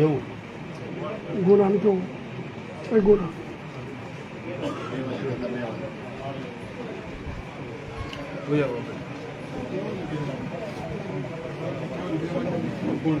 બેવું ગુનાનું કેવું કઈ ગુના ગુનો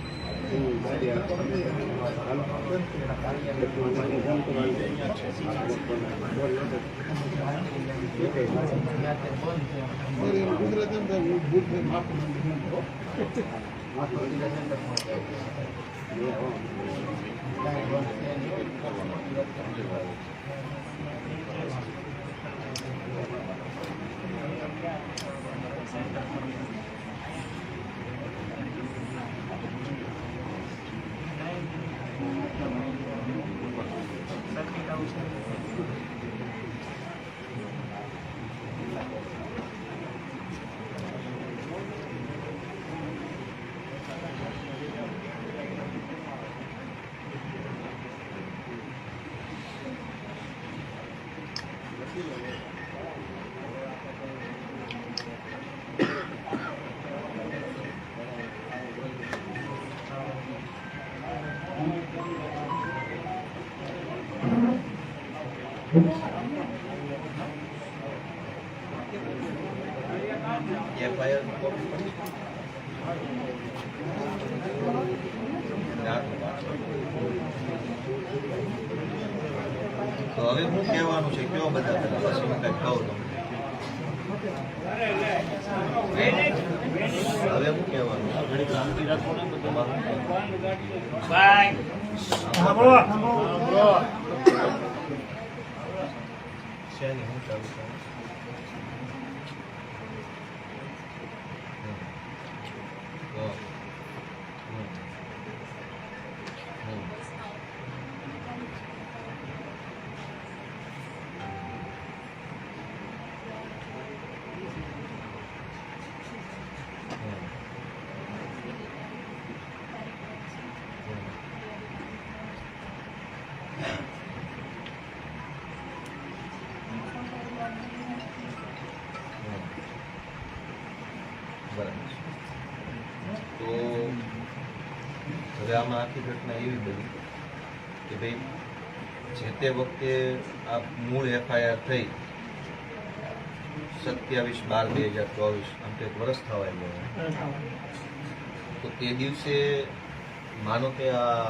ગુજરાત તો હવે હું કહેવાનું છે કયો બધા તમે પછી હું કંઈક કહું તમને. હવે હું કહેવાનું શેની હું ચાલુ કરું હમ. હમ. હમ. હમ. બરાબર છે. તો હવે આમાં આખી ઘટના એવી બની કે ભાઈ, જે તે વખતે આ મૂળ એફઆઈઆર થઈ, સત્યાવીસ બાર બે હજાર ચોવીસ, આમ તો એક વર્ષ થવા આવ્યો તો તે દિવસે માનો કે આ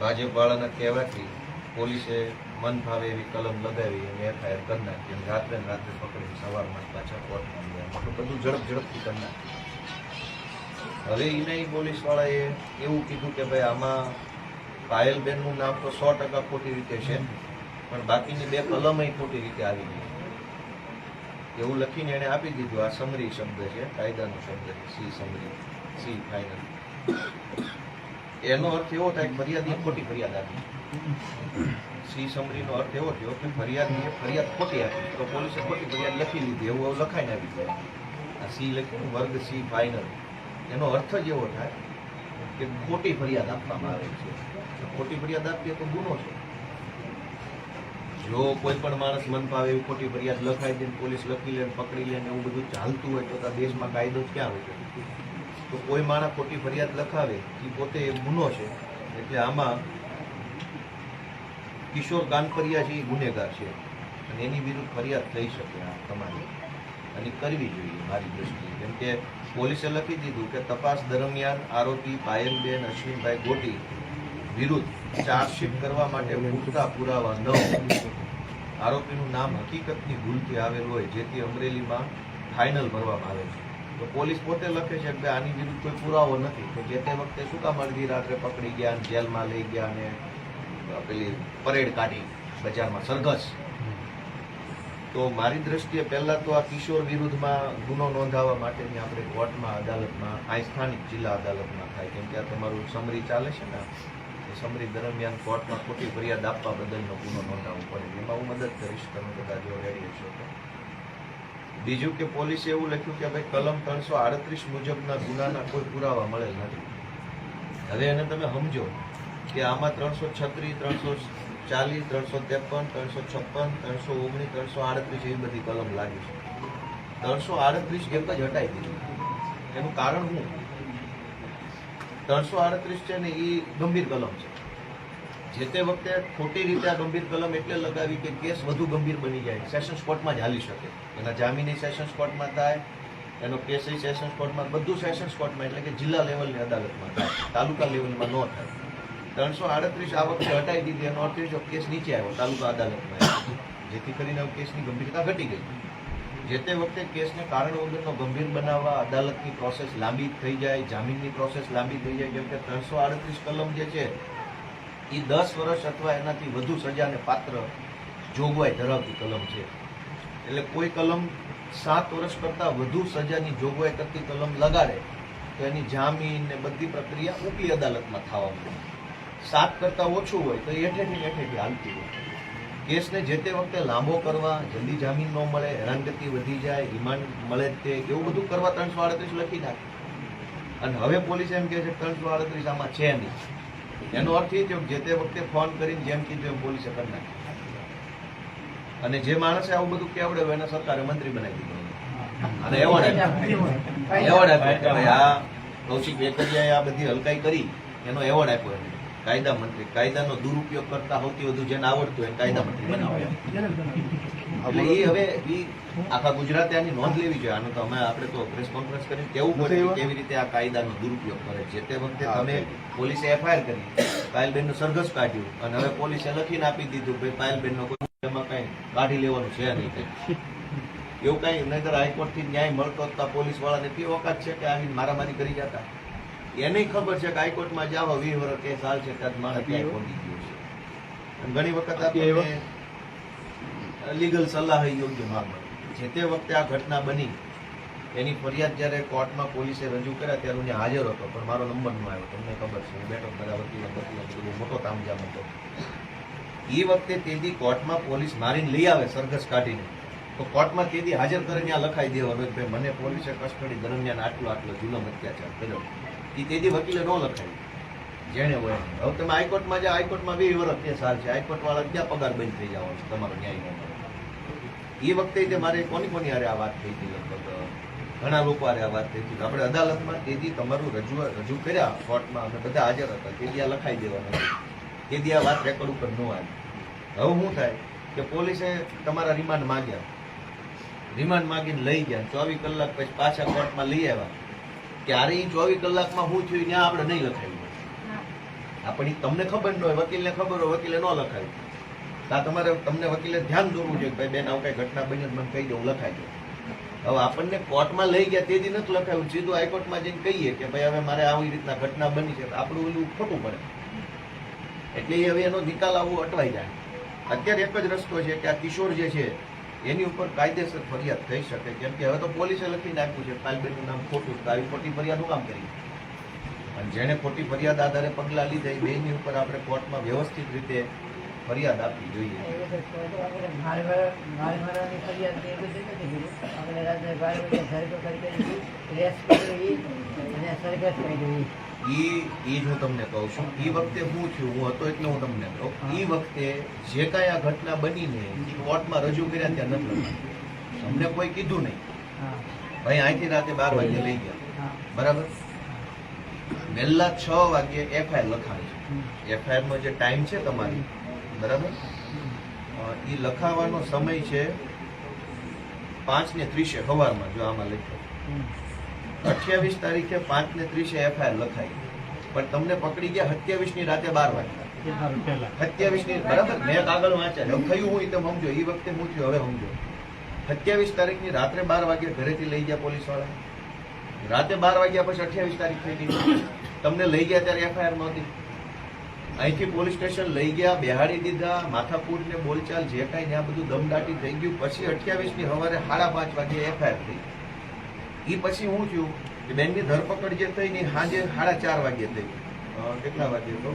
ભાજપ વાળાના કહેવાથી પોલીસે મન ભાવે એવી કલમ લગાવી અને એફઆઈઆર કરી નાખી રાત્રે રાત્રે પકડી સવારમાં પાછા કોર્ટમાં ગયા. બધું ઝડપ ઝડપથી કરી નાખ્યું. હવે એને પોલીસ વાળાએ એવું કીધું કે ભાઈ આમાં પાયલબેનનું નામ તો સો ટકા ખોટી રીતે છે, પણ બાકીની બે કલમય ખોટી રીતે આવી ગઈ. એવું લખીને એને આપી દીધું, આ સમરી શબ્દ છે, કાયદાનો શબ્દ છે સી સમરી સી ફાઇનલ એનો અર્થ એવો થાય કે ખોટી ફરિયાદ આપી. સી સમરીનો અર્થ એવો થયો કે ફરિયાદીએ ફરિયાદ ખોટી આપી, તો પોલીસે ખોટી ફરિયાદ લખી લીધી, એવું લખાઈને આવી જાય આ સી લખ્યું, વર્ગ સી ફાઇનલ એનો અર્થ જ એવો થાય કે ખોટી ફરિયાદ આપવામાં આવે છે. ખોટી ફરિયાદ આપીએ તો ગુનો છે. જો કોઈ પણ માણસ મન ફાવે એવી ખોટી ફરિયાદ લખાઈ દે પોલીસ લખી લે પકડી લે એવું બધું ચાલતું હોય તો દેશમાં કાયદો ક્યાં હોય? તો કોઈ માણસ ખોટી ફરિયાદ લખાવે એ પોતે ગુનો છે. એટલે આમાં કિશોર કાનપરિયા છે એ ગુનેગાર છે. અને એની વિરુદ્ધ ફરિયાદ થઈ શકે આ તમારે. અને કરવી જોઈએ મારી દ્રષ્ટિએ. કેમ કે પોલીસે લખી દીધું કે તપાસ દરમિયાન આરોપી પાયલબેન અશ્વિનભાઈ ગોટી વિરુદ્ધ ચાર્જશીટ કરવા માટે પૂરતા પુરાવા ન આરોપીનું નામ હકીકતની ભૂલથી આવેલું હોય, જેથી અમરેલીમાં ફાઇનલ ભરવામાં આવે છે. તો પોલીસ પોતે લખે છે કે આની વિરુદ્ધ કોઈ પુરાવો નથી, તો જે તે વખતે શું કામ અડધી રાત્રે પકડી ગયા જેલમાં લઈ ગયા અને પેલી પરેડ કાઢી બજારમાં સરઘસ તો મારી દ્રષ્ટિએ પહેલાં તો આ કિશોર વિરુદ્ધમાં ગુનો નોંધાવવા માટેની આપણે કોર્ટમાં અદાલતમાં, આ સ્થાનિક જિલ્લા અદાલતમાં થાય. કેમ કે આ તમારું સમરી ચાલે છે ને? સમરી દરમિયાન કોર્ટમાં ખોટી ફરિયાદ આપવા બદલનો ગુનો નોંધાવવો પડે. એમાં હું મદદ કરીશ. તમે બધા જો રેડી હશો તો. બીજું કે પોલીસે એવું લખ્યું કે ભાઈ કલમ ત્રણસો આડત્રીસ મુજબના ગુનાના કોઈ પુરાવા મળેલ નથી. હવે એને તમે સમજો કે આમાં ત્રણસો છત્રીસ ત્રણસો ચાલીસ, ત્રણસો ત્રેપન, ત્રણસો છપ્પન, ત્રણસો ઓગણીસ, ત્રણસો આડત્રીસ એવી બધી કલમ લાગી છે. ત્રણસો આડત્રીસ એક જ હટાવી દીધી. એનું કારણ શું? ત્રણસો આડત્રીસ છે ને એ ગંભીર કલમ છે. જે તે વખતે ખોટી રીતે આ ગંભીર કલમ એટલે લગાવી કે કેસ વધુ ગંભીર બની જાય. સેશન્સ કોર્ટમાં જ શકે. એના જામીની સેશન્સ કોર્ટમાં થાય, એનો કેસ સેશન્સ કોર્ટમાં બધું સેશન્સ કોર્ટમાં એટલે કે જિલ્લા લેવલની અદાલતમાં થાય, તાલુકા લેવલમાં ન થાય. ત્રણસો આડત્રીસ આ વખતે હટાવી દીધી એનો અર્થ એ કેસ નીચે આવ્યો, તાલુકા અદાલતમાં. જેથી કરીને કેસની ગંભીરતા ઘટી ગઈ. જે તે વખતે કેસને કારણ વગરનો ગંભીર બનાવવા અદાલતની પ્રોસેસ લાંબી થઈ જાય, જામીનની પ્રોસેસ લાંબી થઈ જાય, જેમ કે ત્રણસો આડત્રીસ કલમ જે છે, એ દસ વર્ષ અથવા એનાથી વધુ સજાને પાત્ર જોગવાઈ ધરાવતી કલમ છે. એટલે કોઈ કલમ સાત વર્ષ કરતાં વધુ સજાની જોગવાઈ કરતી કલમ લગાડે, તો એની જામીન ને બધી પ્રક્રિયા ઉપલી અદાલતમાં થવા માંડે. સાત કરતાં ઓછું હોય તો એ હેઠેથી હેઠેથી હાલતી હોય. કેસને જે તે વખતે લાંબો કરવા, જલ્દી જામીન ન મળે, હેરાનગતિ વધી જાય, રિમાન્ડ મળે તે એવું બધું કરવા ત્રણસો આડત્રીસ લખી નાખે. અને હવે પોલીસ એમ કહે છે ત્રણસો આડત્રીસ આમાં છે નહીં. એનો અર્થ એ થયો જે તે વખતે ફોન કરીને જેમ કીધું એમ પોલીસે કરી નાખ્યું અને જે માણસે આવું બધું કેવડે એને સરકારે મંત્રી બનાવી દીધો. અને એવોર્ડ આપ્યો. એવોર્ડ આપ્યો આ કૌશિક વેકરિયાએ આ બધી હલકાઈ કરી, એનો એવોર્ડ આપ્યો એને કાયદા મંત્રી કાયદાનો દુરુપયોગ કરતા સૌથી વધુ જેને આવડતું હોય કાયદા મંત્રી બનાવ્યા એટલે એ હવે એ આખા ગુજરાતે આની નોંધ લેવી જોઈએ. આનું તો અમે આપણે તો પ્રેસ કોન્ફરન્સ કરીને કેવું પડે કેવી રીતે આ કાયદાનો દુરુપયોગ કરે છે. તે વખતે તમે પોલીસે એફઆઈઆર કરી પાયલબેનનું સરઘસ કાઢ્યું અને હવે પોલીસે લખીને આપી દીધું ભાઈ પાયલબેનનો કોઈ એમાં કઈ કાઢી લેવાનું છે નહીં. એવું કઈ નહીતર હાઈકોર્ટથી ન્યાય મળતો પોલીસ વાળાને તે વખત છે કે આવીને મારામારી કરી જતા? એને ખબર છે કે હાઈકોર્ટમાં જાવ વીસ વર્ષ કેસ હાલ છે ત્યાં માણસ ક્યાંય પહોંચી ગયો છે. ઘણી વખત આપણે લીગલ સલાહ યોગ્ય ન મળે. જે તે વખતે આ ઘટના બની એની ફરિયાદ જ્યારે કોર્ટમાં પોલીસે રજૂ કર્યા ત્યારે હું હાજર હતો પણ મારો નંબર ન આવ્યો તમને ખબર છે. હું બેઠો બધા વકીલ વકીલ બધું મોટો કામજામ હતો. એ વખતે તેથી કોર્ટમાં પોલીસ મારીને લઈ આવે સરઘસ કાઢીને. તો કોર્ટમાં તેથી હાજર કરીને ત્યાં લખાઈ દેવાનું કે ભાઈ મને પોલીસે કસ્ટડી દરમિયાન આટલો આટલો જુલમ અત્યાચાર કર્યો. એ તેથી વકીલે ન લખાય. જેણે હોય હવે તમે હાઈકોર્ટમાં જાઓ, હાઈકોર્ટમાં બે વર્ષ કેસ હાલ છે. હાઈકોર્ટ વાળા ક્યાં પગાર બંધ થઈ જવાનો તમારો ન્યાય ન એ વખતે તે મારે કોની કોની હારે આ વાત થઈ હતી લગભગ? ઘણા લોકો હારે આ વાત થઈ હતી. આપણે અદાલતમાં તેથી તમારું રજૂ રજૂ કર્યા કોર્ટમાં અમે બધા હાજર હતા. તેથી આ લખાઈ દેવાનું તેથી આ વાત રેકોર્ડ ઉપર ન આવી. હવે શું થાય કે પોલીસે તમારા રિમાન્ડ માંગ્યા. રિમાન્ડ માંગીને લઈ ગયા. ચોવીસ કલાક પછી પાછા કોર્ટમાં લઈ આવ્યા. ત્યારે એ ચોવીસ કલાકમાં શું થયું ત્યાં આપણે નહીં લખાયું આપણી પણ તમને ખબર ન હોય વકીલને ખબર હોય વકીલે ન લખાય. તા તમારે તમને વકીલે ધ્યાન દોરવું જોઈએ કે ભાઈ બેન આવું કઈ ઘટના બની મને કહી દઉં. લખાય હવે આપણને કોર્ટમાં લઈ ગયા તે દી નથી લખાયું. સીધું હાઈકોર્ટમાં જઈને કહીએ કે ભાઈ હવે મારે આવી રીતના ઘટના બની છે. આપણું ઓલું ખોટું પડે. એટલે એ હવે એનો નિકાલ આવવો અટવાઈ જાય. અત્યારે એક જ રસ્તો છે કે આ કિશોર જે છે એની ઉપર કાયદેસર ફરિયાદ થઈ શકે, કેમ કે હવે તો પોલીસે લખી નાખ્યું છે કાલબેનનું નામ ખોટું તો ખોટી ફરિયાદ કામ કરી? અને જેણે ખોટી ફરિયાદ આધારે પગલાં લીધા, એ બેની ઉપર આપણે કોર્ટમાં વ્યવસ્થિત રીતે ફરિયાદ આપવી જોઈએ. ઈ એ જ હું તમને કહું છું. એ વખતે હું થયું હું હતો એટલે હું તમને કહું. એ વખતે જે કાંઈ આ ઘટના બનીને કોર્ટમાં રજૂ કર્યા ત્યાં નથી લખાયું અમને કોઈ કીધું નહીં. ભાઈ અહીંથી રાતે બાર વાગે લઈ ગયા. બરાબર? વહેલા છ વાગે એફઆઈઆર લખાવે છે. એફઆઈઆરનો જે ટાઈમ છે તમારી બરાબર? એ લખાવવાનો સમય છે પાંચ ને ત્રીસે સવારમાં જો આમાં લખ્યો. અઠ્યાવીસ તારીખે પાંચ ને ત્રીસે એફઆઈઆર લખાઈ પણ તમને પકડી ગયા અઠ્યાવીસની રાતે બાર વાગ્યા. સત્યાવીસની બરાબર? મેં કાગળ વાંચ્યા. થયું હું તમે સમજો. એ વખતે હું થયું હવે સમજો. સત્યાવીસ તારીખની રાત્રે બાર વાગે ઘરેથી લઈ ગયા પોલીસવાળા રાતે બાર વાગ્યા પછી અઠ્યાવીસ તારીખ થઈ ગઈ. તમને લઈ ગયા ત્યારે એફઆઈઆર નહોતી. અહીંથી પોલીસ સ્ટેશન લઈ ગયા બેહાડી દીધા માથાપુર ને બોલચાલ જે કાંઈ ત્યાં બધું દમદાટી થઈ ગયું. પછી અઠ્યાવીસની સવારે સાડા પાંચ વાગે એફઆઈઆર થઈ એ પછી હું થયું કે બેનની ધરપકડ જે થઈ ને સાંજે સાડા ચાર વાગે થઈ. કેટલા વાગે તો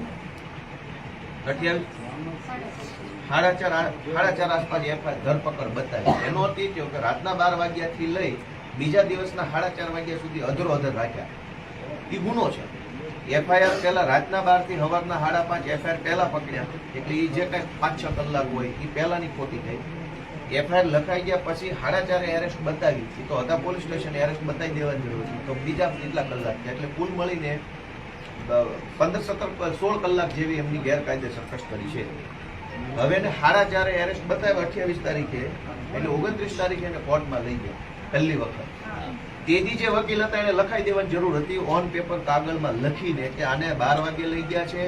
અઠ્યાવીસ? સાડા ચાર સાડા ચાર આસપાસ એફઆઈઆર ધરપકડ બતાવી. એનો અર્થ એ કે રાતના બાર વાગ્યાથી લઈ બીજા દિવસના સાડા ચાર વાગ્યા સુધી અધરો અધર રાખ્યા. એ ગુનો છે. એફઆઈઆર પહેલાં રાતના બારથી સવારના સાડા પાંચ એફઆઈઆર પહેલાં પકડ્યા. એટલે એ જે કઈ પાંચ છ કલાક હોય એ પહેલાંની ખોટી થઈ. એફઆઈઆર લખાઈ ગયા પછી સાડા ચારે એરેસ્ટ બતાવી. એ તો હતા પોલીસ સ્ટેશન એરેસ્ટ બતાવી દેવાની જરૂર હતી તો બીજા કેટલા કલાક એટલે કુલ મળીને પંદર, સત્તર સોળ કલાક જેવી એમની ગેરકાયદેસર કસ્ટડી છે. હવે એને સાડા ચારે એરેસ્ટ બતાવ્યો અઠ્યાવીસ તારીખે, એટલે ઓગણત્રીસ તારીખે એને કોર્ટમાં લઈ ગયા, પહેલી વખત. તેજી જે વકીલ હતા એને લખાઈ દેવાની જરૂર હતી ઓન પેપર કાગળમાં લખીને કે આને બાર વાગે લઈ ગયા છે,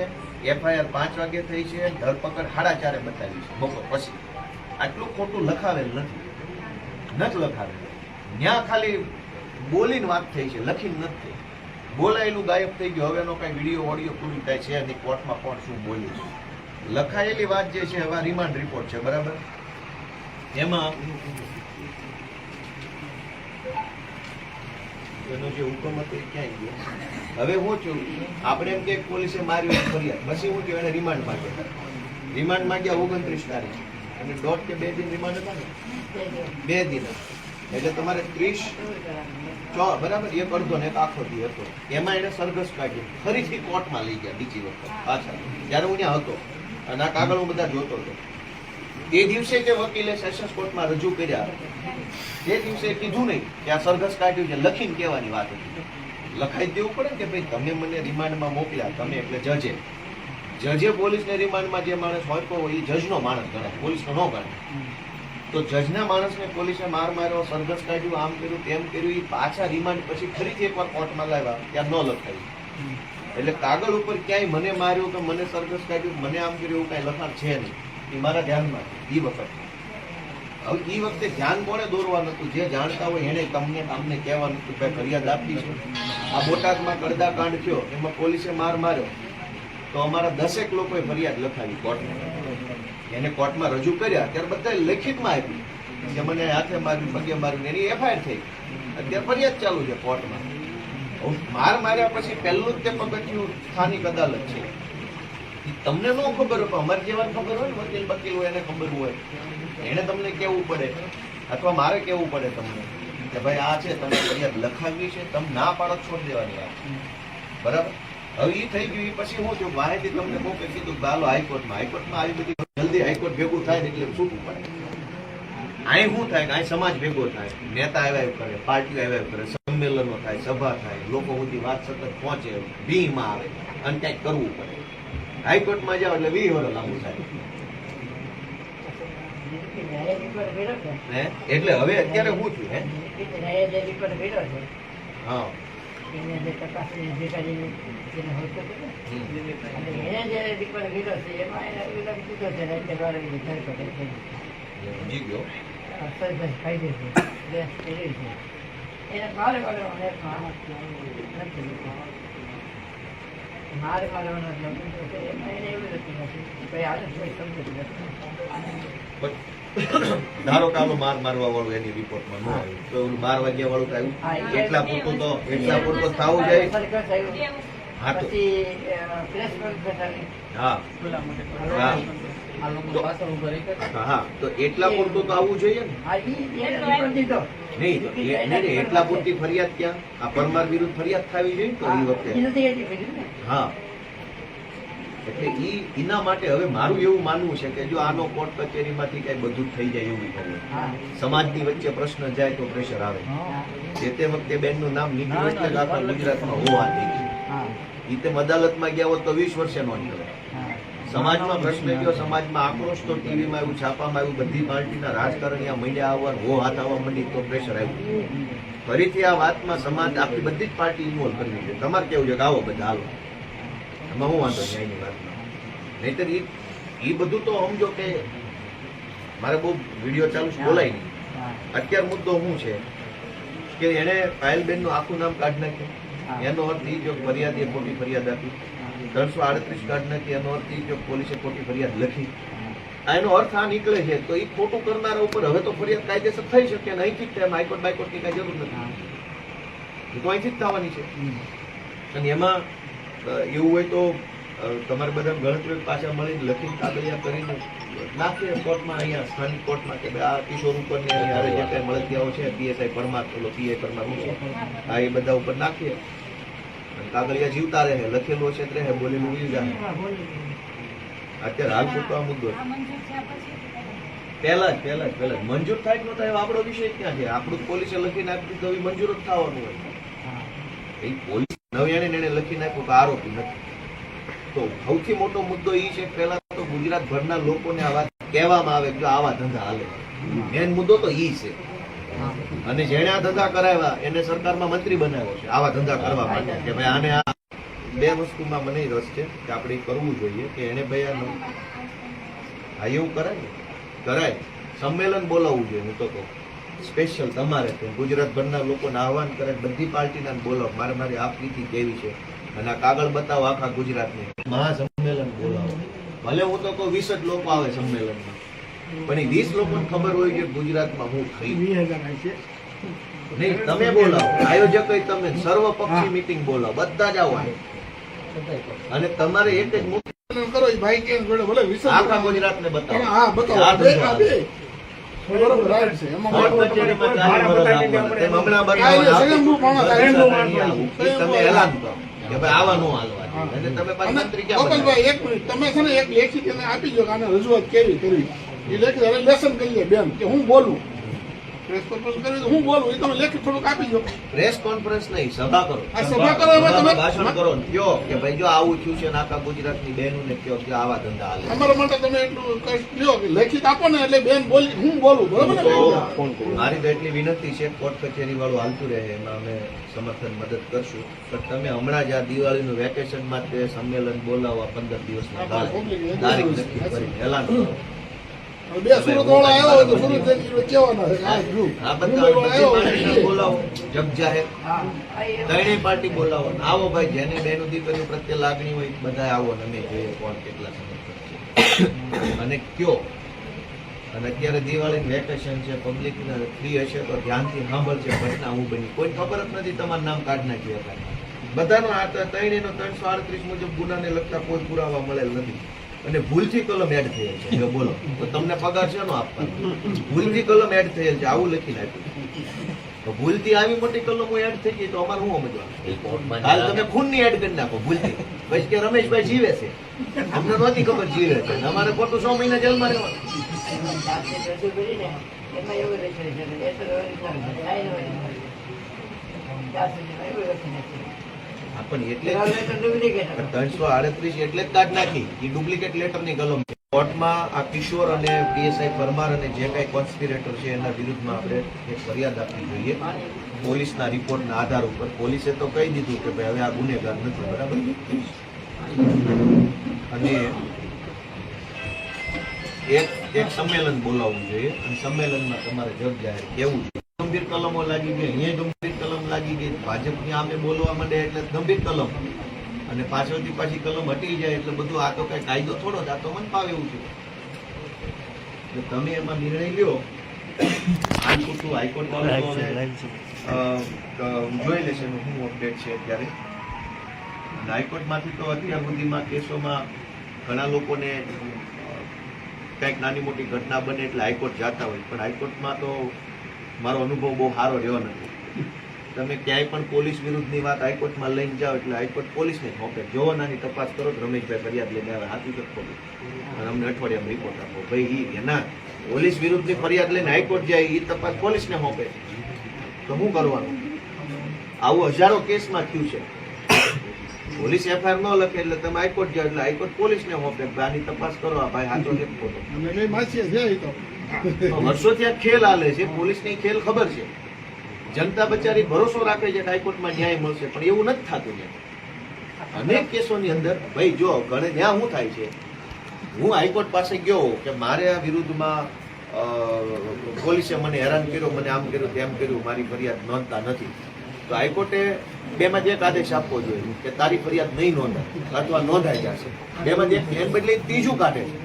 એફઆઈઆર પાંચ વાગે થઈ છે, ધરપકડ સાડા ચારે બતાવી છે, બપોર પછી. આટલું ખોટું લખાવેલ નથી. નથી લખાવેલ. ત્યાં ખાલી બોલીને વાત થઈ છે લખીને નથી બોલાયેલું ગાયબ થઈ ગયું. હવે એનો કઈ વીડિયો, ઓડિયો પૂરી થાય છે નહીં, કોર્ટમાં કોણ શું બોલ્યું છે? લખાયેલી વાત જે છે, હવે રિમાન્ડ રિપોર્ટ છે, બરાબર? એમાં એનો જે હુકમ હતો એ ક્યાંય ગયો? હવે હું છું, આપણે એમ કે પોલીસે માર્યો ફરિયાદ. પછી હું થયું એને રિમાન્ડ માંગ્યા. રિમાન્ડ માંગ્યા ઓગણત્રીસ તારીખ. અને દોઢ કે બે દિન રિમાન્ડ હતા ને? બે દિન એટલે તમારે ત્રીસ ચો બરાબર? એક અડધો ને એક આખો દી હતો. એમાં એને સરઘસ કાઢ્યું ફરીથી કોર્ટમાં લઈ ગયા બીજી વખત પાછા. જ્યારે હું ત્યાં હતો. અને આ કાગળ હું બધા જોતો હતો. તે દિવસે જે વકીલે સેશન્સ કોર્ટમાં રજૂ કર્યા તે દિવસે કીધું નહીં કે આ સરઘસ કાઢ્યું છે. લખીને કહેવાની વાત હતી. લખાઈ દેવું પડે ને કે ભાઈ તમે મને રિમાન્ડમાં મોકલ્યા તમે એટલે જજે. જજે પોલીસને રિમાન્ડમાં જે માણસ હોય હોય એ જજનો માણસ ગણાય, પોલીસનો ન ગણાય. તો જજના માણસને પોલીસે માર માર્યો, સરઘસ કાઢ્યું, આમ કર્યું, તેમ કર્યું એ પાછા રિમાન્ડ પછી ફરીથી એકવાર કોર્ટમાં લાવ્યા, ત્યાં ન લખાયું. એટલે કાગળ ઉપર ક્યાંય મને માર્યું કે મને સરઘસ કાઢ્યું, મને આમ કર્યું એવું કાંઈ લખાણ છે નહીં. એ મારા ધ્યાનમાં એ વખત. હવે એ વખતે ધ્યાન કોણે દોરવાનું હતું? જે જાણતા હોય એને તમને તમને કહેવાનું હતું કે ફરિયાદ આપી છે આ બોટાદમાં કડદા કાંડ થયો, એમાં પોલીસે માર માર્યો. તો અમારા દસેક લોકોએ ફરિયાદ લખાવી કોર્ટમાં. એને કોર્ટમાં રજૂ કર્યા, ત્યારે બધા લેખિતમાં આપી કે મને હાથે માર્યું પગે માર્યું એની એફઆઈઆર થઈ. અત્યારે ફરિયાદ ચાલુ છે કોર્ટમાં. માર માર્યા પછી પહેલું જ તે પગથિયું સ્થાનિક અદાલત છે. તમને ન ખબર હોય અમારે જેવાને ખબર હોય ને, વકીલ વકીલ હોય, એને ખબર હોય. એને તમને કેવું પડે? અથવા મારે કેવું પડે તમને? કે ભાઈ આ છે, તમે ફરિયાદ લખાવી છે, તમે ના પાડો છોડી દેવાની વાત. બરાબર? હવે એ થઈ ગયું પછી હું થયું માહિતી તમને કીધું કે હાલો હાઈકોર્ટમાં. હાઈકોર્ટમાં આવી બધી જલ્દી હાઈકોર્ટ ભેગું થાય ને એટલે છૂટવું પડે. અહીં શું થાય? કે અહીં સમાજ ભેગો થાય. નેતા આવ્યા કરે પાર્ટીઓ આવ્યા કરે સંમેલનો થાય સભા થાય લોકો સુધી વાત સતત પહોંચે બીમાં આવે. અને કંઈક કરવું પડે. હાઈકોર્ટમાં જાઓ એટલે વી વર્ષ લાંબુ થાય. એટલે હવે અત્યારે હું છું હે? હા. એને જે તપાસની અધિકારી જેને હોતો હતો અને એને જે રિપોર્ટ લીધો છે એમાં એને લાગી છે રાજ્ય એટલે વારે બીજી ધરપકડ થઈ. સમજી ગયો આ સરઘસ ખાઈ દે છે ગેસ કરી છે એને એક માણસ નથી. મારે મારવાનો ધારો કે માર મારવા વાળું એની રિપોર્ટમાં ન આવ્યું. તો ઓલું બાર વાગ્યા વાળું આવ્યું. એટલા પૂરતું તો એટલા પૂરતું થવું જાય હા. હા. હા. તો એટલા પૂરતું તો આવવું જોઈએ ને. નહીં એ- એટલા પૂરતી ફરિયાદ ક્યાં આ પરમાર વિરુદ્ધ ફરિયાદ થવી જોઈએ તો એ હા, વખતે એટલી બધી ને. હા એટલે ઈ એના માટે હવે મારું એવું માનવું છે કે જો આનો કોર્ટ કચેરીમાંથી કઈ બધું થઈ જાય એવું હા. સમાજની વચ્ચે પ્રશ્ન જાય તો પ્રેશર આવે જે તે વખતે બેનનું નામ નીકળ્યું એટલે આખા ગુજરાતમાં હોવા થઈ ગયું. ઈ તેમ અદાલતમાં ગયા હોત તો વીસ વર્ષે નો નીકળે હા. સમાજમાં પ્રશ્ન ગયો સમાજમાં આક્રોશ તો ટીવીમાં આવ્યું છાપામાં આવ્યું બધી પાર્ટીના રાજકારણીયા મળ્યા આવવા હો હાથ આવવા માંડી તો પ્રેશર આવ્યું ફરીથી આ વાતમાં સમાજ આપણી બધી જ પાર્ટી ઇન્વોલ્વ કરવી છે તમારે કેવું છે? કે આવો બધા હાલો. એમાં હું વાંધો ન્યાયની વાતમાં નહીતર એ એ બધું તો સમજો કે મારે બહુ વીડિયો ચાલુ છે, બોલાય નહીં. અત્યાર મુદ્દો શું છે? કે એણે પાયલબેનનું આખું નામ કાઢી નાખ્યું. એનો અર્થ એ જો ફરિયાદ એ મોટી ફરિયાદ આપી. ત્રણસો આડત્રીસ કાર્ડના કે એનો અર્થ જો પોલીસે ખોટી ફરિયાદ લખી. એનો અર્થ આ નીકળે છે. તો એ ખોટું કરનારા ઉપર હવે તો ફરિયાદ કાયદેસર થઈ શકે અને અહીંથી જ તેમ હાઈકોર્ટ બાયકોર્ટની કાંઈ જરૂર નથી. એ તો અહીંથી જ થવાની છે. અને એમાં એવું હોય તો તમારે બધા ગણતરી પાછા મળીને લખીને કાગળિયા કરીને નાખીએ કોર્ટમાં અહીંયા સ્થાનિક કોર્ટમાં કે આ કિશોર ઉપરની હારે જે કાંઈ મળતિયાઓ છે પીએસઆઈ પરમાર પેલો પીઆઈ પરમાર હું છે આ એ બધા ઉપર નાખીએ. કાગળિયા જીવતા રહે લખેલું હશે રહે બોલેલું ઉડી જાય અત્યારે હાલ પૂરતો આ મુદ્દો છે. પહેલા જ પહેલા જ પહેલા મંજૂર થાય કે ન થાય આપણો વિષય ક્યાં છે? આપણું પોલીસે લખીને આપી તો મંજૂર જ થવાનું હોય. એ પોલીસ નવ્યાણી એને લખી નાખ્યું કે આરોપી નથી. તો સૌથી મોટો મુદ્દો એ છે પહેલા તો ગુજરાત ભરના લોકોને આ વાત કહેવામાં આવે કે આવા ધંધા હાલે. મેન મુદ્દો તો એ છે. અને જેણે આ ધંધા કરાવ્યા, એને સરકારમાં મંત્રી બનાવ્યો છે, આવા ધંધા કરવા માટે. કે ભાઈ આને આ બે વસ્તુમાં મને રસ છે કે આપણે કરવું જોઈએ કે એને ભાઈ આ હા, એવું કરાય ને? કરાય. સંમેલન બોલાવવું જોઈએ, હું તો કહું. સ્પેશિયલ તમારે તો ગુજરાતભરના લોકોને આહવાન કરે બધી પાર્ટીના બોલાવો. મારે મારી આ પ્રીતિ કેવી છે? અને આ કાગળ બતાવો આખા ગુજરાતને. મહાસંમેલન બોલાવો. ભલે હું તો કહું વીસ જ લોકો આવે સંમેલનમાં. પણ એ વીસ લોકોને ખબર હોય કે ગુજરાતમાં હું થઈ. વીસ હજાર આવી નહીં તમે બોલાવો. આયોજક તમે સર્વપક્ષી મિટિંગ બોલાવો. બધા જ આવો અને તમારે એક જ મુખ્ય તમે કરો ભાઈ કે ભલે આખા. ગુજરાતને બતાવો. હા બતાવો. તમે છે ને એક લેખિત આપી દો આને રજૂઆત કેવી કરવી? એ લેખિત હવે લેસન કરીએ બેન કે હું બોલું. પ્રેસ કોન્ફરન્સ કરી હું બોલું એ તમે લેખિત થોડુંક આપી દો. પ્રેસ કોન્ફરન્સ નહીં સભા કરો. આ સભા કરો એમાં તમે ભાષણ કરો કયો કે ભાઈ જો આવું થયું છે ને આખા ગુજરાતની બહેનોને કયો કે આવા ધંધા હાલે અમારા માટે તમે એટલું કષ્ટ કે લેખિત આપો ને એટલે બેન બોલી હું બોલું બરોબર ને મારી તો એટલી વિનંતી છે કોર્ટ કચેરી વાળું હાલતું રહે એમાં અમે સમર્થન મદદ કરશું. પણ તમે હમણાં જ આ દિવાળીનું વેકેશન માટે સંમેલન બોલાવવા પંદર દિવસ ગાળે. તારીખ નક્કી કરી એલાન કરો. હવે બે સુરત વાળા આવ્યો તો સુરત જઈને કહેવાના આ જો આ મુંબઈ બધા વાળા બધી આવ્યો હોય પાર્ટીને તો બોલાવો જગ જાહેર. હા. આ એ- ત્રણેય પાર્ટી બોલાવો. આવો ભાઈ જેને બેનો દીકરીઓ પ્રત્યે લાગણી હોય બધા આવો અમે જોઈએ કોણ કેટલા સમર્થક અને કયો? અને અત્યારે દિવાળી વેકેશન છે પબ્લિક ફ્રી હશે તો ધ્યાનથી સાંભળશે ઘટના હું બની. કોઈ ખબર જ નથી તમારું નામ કાઢ નાખ્યું હતા બધાનો આ ત્રણેયનો ત્રણસો આડત્રીસ મુજબ ગુનાને લગતા કોઈ પુરાવા મળેલ નથી. અને ભૂલથી કલમ એડ થયેલ છે. જો બોલો તો તમને પગાર છે આપવાનો? ભૂલથી કલમ એડ થયેલ છે આવું લખી નાખ્યું. તો ભૂલથી આવી મોટી કલમો એડ થઈ ગઈ તો અમારે શું સમજવાનું? હાલ તમે ખૂનની એડ કરી નાખો ભૂલથી. પછી કે રમેશભાઈ જીવે છે. અમને નહોતી ખબર જીવે છે. અમારે ખોટું સો મહિના જેલમાં રહેવાનું. પણ એટલે. ત્રણસો આડત્રીસ એટલે જ કાઢ નાખી. એ ડુપ્લિકેટ લેટરની કલમ છે કોર્ટમાં આ કિશોર અને પીએસઆઈ પરમાર અને જે કાંઈ કોન્સ્પિરેટર છે એના વિરુદ્ધમાં આપણે એક ફરિયાદ આપવી જોઈએ. પોલીસના રિપોર્ટના આધાર ઉપર. પોલીસે તો કહી દીધું કે ભાઈ હવે આ ગુનેગાર નથી બરાબર? અને એક એક સંમેલન બોલાવવું જોઈએ અને સંમેલનમાં તમારે જગ જાહેર કહેવું જોઈએ ગંભીર કલમો લાગી ગઈ અહીંયા ગંભીર કલમ લાગી ગઈ ભાજપની આમે બોલવા માંડે એટલે ગંભીર કલમ. અને પાછળથી પાછી કલમ હટી જાય એટલે બધું આ તો કઈ કાયદો થોડો જ આ તો મન ફાવે એવું છે. એટલે તમે એમાં નિર્ણય લ્યો. હાઈકોર્ટનું હાઈકોર્ટ બાબતોને, અ, અ, જોઈ લેશે શું અપડેટ છે અત્યારે. હાઈકોર્ટમાંથી તો અત્યાર સુધીમાં કેસોમાં ઘણા લોકોને કંઈક નાની મોટી ઘટના બને એટલે હાઈકોર્ટ જતા હોય. પણ હાઈકોર્ટમાં તો મારો અનુભવ બહુ સારો રહ્યો નથી. તમે ક્યાંય પણ પોલીસ વિરુદ્ધની વાત હાઈકોર્ટમાં લઈને જાઓ એટલે હાઈકોર્ટ પોલીસને સોંપે જો નાની તપાસ કરો તો રમેશભાઈ ફરિયાદ લઈને આવે. હાથ છે કે અને અમને અઠવાડિયામાં રિપોર્ટ આપો. ભાઈ એના પોલીસ વિરુદ્ધની ફરિયાદ લઈને હાઈકોર્ટ જાય એ તપાસ પોલીસને સોંપે તો શું કરવાનું? આવું હજારો કેસમાં થયું છે. પોલીસ એફઆઈઆર ન લખે એટલે તમે હાઈકોર્ટ જાઓ એટલે હાઈકોર્ટ પોલીસને સોંપે આની તપાસ કરો. આ ભાઈ હાથો છે ખોટો વર્ષોથી આ ખેલ હાલે છે. પોલીસની ખેલ ખબર છે. જનતા બચારી ભરોસો રાખે છે કે હાઈકોર્ટમાં ન્યાય મળશે પણ એવું નથી થતું ત્યાં. અનેક કેસોની અંદર ભાઈ જો ઘણે ત્યાં શું થાય છે? હું હાઈકોર્ટ પાસે ગયો કે મારે આ વિરુદ્ધમાં પોલીસે મને હેરાન કર્યો મને આમ કર્યું તેમ કર્યું મારી ફરિયાદ નોંધતા નથી. તો હાઈકોર્ટે બેમાંથી એક આદેશ આપવો જોઈએ કે તારી ફરિયાદ નહીં નોંધાય અથવા નોંધાઈ જશે. બેમાંથી એક એમ બદલે ત્રીજું કાઢે છે.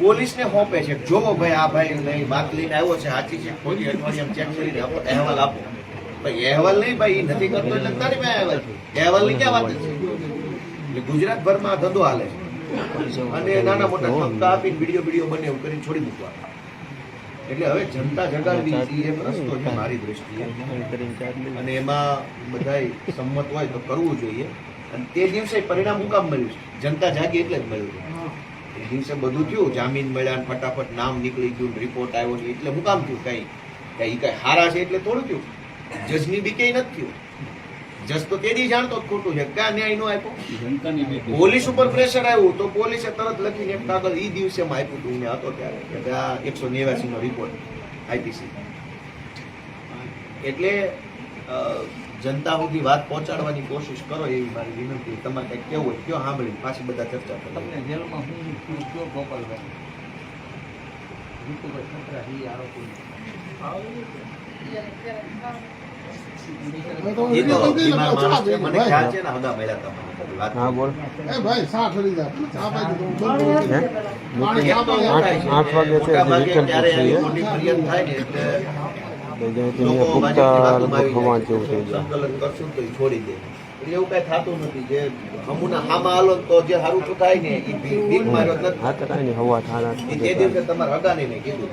પોલીસને સોંપે છે જો ભાઈ આ ભાઈ નહીં વાત લઈને આવ્યો છે, સાચી છે, ખોટી અઠવાડિયામાં ચેક કરીને અહેવાલ આપો. ભાઈ, અહેવાલ નહીં, ભાઈ એ નથી કરતો એટલે તારી ભાઈ અહેવાલ અહેવાલની ક્યાં વાત છે? એટલે ગુજરાતભરમાં આ ધંધો હાલે છે. અને નાના મોટા ઠપકા આપીને વીડિયો વીડિયો બને એવું કરીને છોડી મૂકવા. એટલે હવે જનતા જગાડવી એ રસ્તો છે મારી દ્રષ્ટિએ. અને એમાં બધાય સંમત હોય તો કરવું જોઈએ. અને તે દિવસે પરિણામ હું કામ મળ્યું છે? જનતા જાગી એટલે જ મળ્યું છે. એ દિવસે બધું થયું. જામીન મળ્યા ને ફટાફટ નામ નીકળી ગયું રિપોર્ટ આવ્યો છે. એટલે હું કામ થયું. કઈ કઈ કઈ હારા છે એટલે થોડું થયું. જજની બી કઈ નથી થયું. જજ તો તેદી જાણતો જ ખોટું છે. ક્યાં ન્યાય નો આપ્યો? પોલીસ ઉપર પ્રેશર આવ્યું તો પોલીસે તરત લખીને એક કાગળ ઈ દિવસેમાં આપ્યું હતું ને હતો ત્યારે. કે આ એકસો નેવ્યાસી નો રિપોર્ટ આઈપીસી એટલે જનતા સુધી વાત પહોંચાડવાની કોશિશ કરો એવી મારી વિનંતી તમારે કંઈક કેવું હોય કયો સાંભળી પાછી બધા ચર્ચા કરો તમને જેલમાં હું કયો ગોપાલભાઈ? આરોપી. એ તો. હા બોલ. આઠ- વાગે છે, રિટર્ન પૂછીએ. પુખ્તા લગભગ જેવું થઈ જાય. છોડી દે. એટલે એવું કઈ થતું નથી જે હમુના હામાં હાલો તો જે હારું ચૂકાય ને એ ભીખ માર્યો નથી હા તો કાંઈ નહીં. હવા થાના એ તે દિવસે તમારા હગાને મેં કીધું.